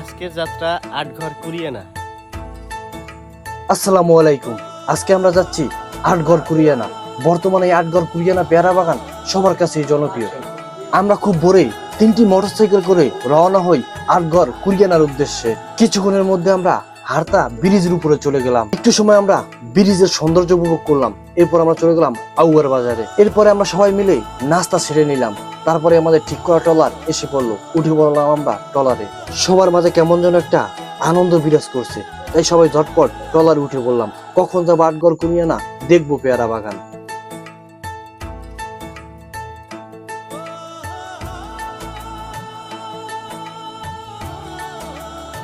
আজকের যাত্রা আটঘর কুড়িয়ে না। আসসালামু আলাইকুম। আজকে আমরা যাচ্ছি আটঘর কুরিয়ানা বর্তমানে এই আটঘর কুরিয়ানা পেয়ারা বাগান সবার কাছেই জনপ্রিয়। আমরা খুব ভোরেই তিনটি মোটরসাইকেল করে রওনা হই আটঘর কুরিয়ানার উদ্দেশ্যে। কিছুক্ষণের মধ্যে আমরা হারতা ব্রিজের উপরে চলে গেলাম। একটু সময় আমরা ব্রিজের সৌন্দর্য উপভোগ করলাম। এরপর আমরা চলে গেলাম আউয়ার বাজারে। এরপরে আমরা সবাই মিলে নাস্তা সেরে নিলাম। তারপরে আমাদের ঠিক করা ট্রলার এসে পড়ল। উঠে পড়লাম আমরা ট্রলারে। সবার মাঝে কেমন যেন একটা আনন্দ বিরাজ করছে। তাই সবাই ঝটপট ট্রলারে উঠে বললাম কখন যাব আটগড় কুমিয়ে না, দেখব পেয়ারা বাগান।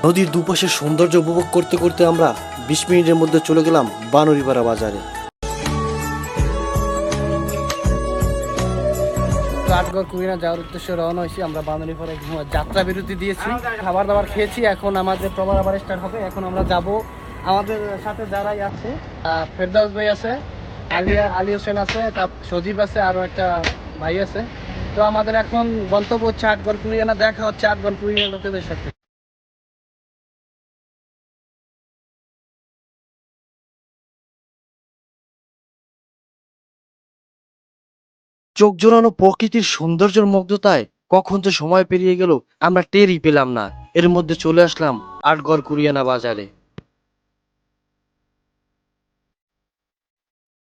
নদীর দুপাশে সৌন্দর্য উপভোগ করতে করতে আমরা বিশ মিনিটের মধ্যে চলে গেলাম বানরিপাড়া বাজারে। আটগড় কুমিরা যাওয়ার উদ্দেশ্যে রওনা হয়েছি। আমরা পরে যাত্রা বিরতি দিয়েছি। খাবার দাবার খেয়েছি এখন আমাদের প্রবার আবার স্টার্ট হবে। এখন আমরা যাব আমাদের সাথে যারাই আছে আহ, ফেরদাউস ভাই আছে আলিয়া আলী হোসেন আছে সজীব আছে আরও একটা ভাই আছে। তো আমাদের এখন গন্তব্য হচ্ছে আটগড় কুমিরানা দেখা হচ্ছে আটগড় কুমিরা লোকেদের সাথে। চোখ জোড়ানো প্রকৃতির সৌন্দর্যের মুগ্ধতায় কখন যে সময় পেরিয়ে গেল, আমরা টেরই পেলাম না। এর মধ্যে চলে আসলাম আটগড় কুরিয়ানা বাজারে।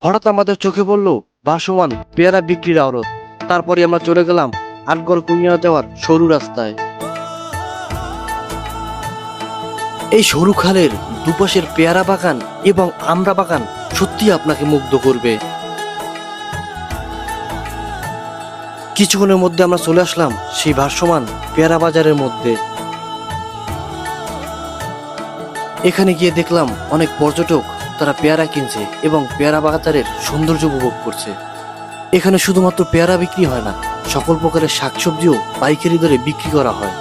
হঠাৎ আমাদের চোখে পড়ল ভাসমান পেয়ারা বিক্রির আওরত তারপরে আমরা চলে গেলাম আটগড় কুরিয়ানা যাওয়ার সরু রাস্তায়। এই সরু খালের দুপাশের পেয়ারা বাগান এবং আমড়া বাগান সত্যি আপনাকে মুগ্ধ করবে। কিছুক্ষণের মধ্যে আমরা চলে আসলাম সেই ভাসমান পেয়ারা বাজারের মধ্যে। এখানে গিয়ে দেখলাম অনেক পর্যটক তারা পেয়ারা কিনছে এবং পেয়ারা বাজারের সৌন্দর্য উপভোগ করছে। এখানে শুধুমাত্র পেয়ারা বিক্রি হয় না, সকল প্রকারের শাকসবজিও পাইকারি দরে বিক্রি করা হয়।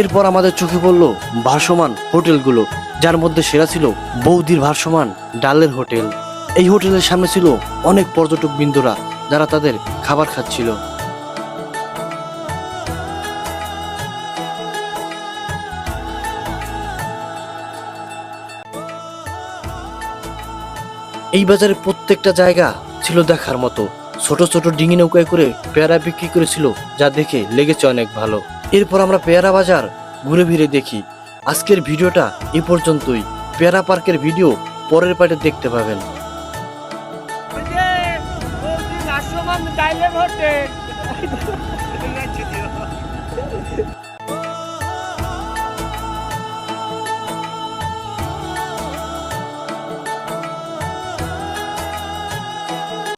এরপর আমাদের চোখে পড়ল ভাসমান হোটেলগুলো, যার মধ্যে সেরা ছিল বৌদির ভাসমান ডালের হোটেল। এই হোটেলের সামনে ছিল অনেক পর্যটক বিন্দুরা। যারা তাদের খাবার খাচ্ছিল। এই বাজারে প্রত্যেকটা জায়গা ছিল দেখার মতো। ছোট ছোট ডিঙি নৌকায় করে পেয়ারা বিক্রি করেছিল, যা দেখে লেগেছে অনেক ভালো। এরপর আমরা পেয়ারা বাজার ঘুরে ফিরে দেখি। আজকের ভিডিওটা এ পর্যন্তই। পেয়ারা পার্কের ভিডিও পরের পার্টে দেখতে পাবেন। ডাইলের হোটেল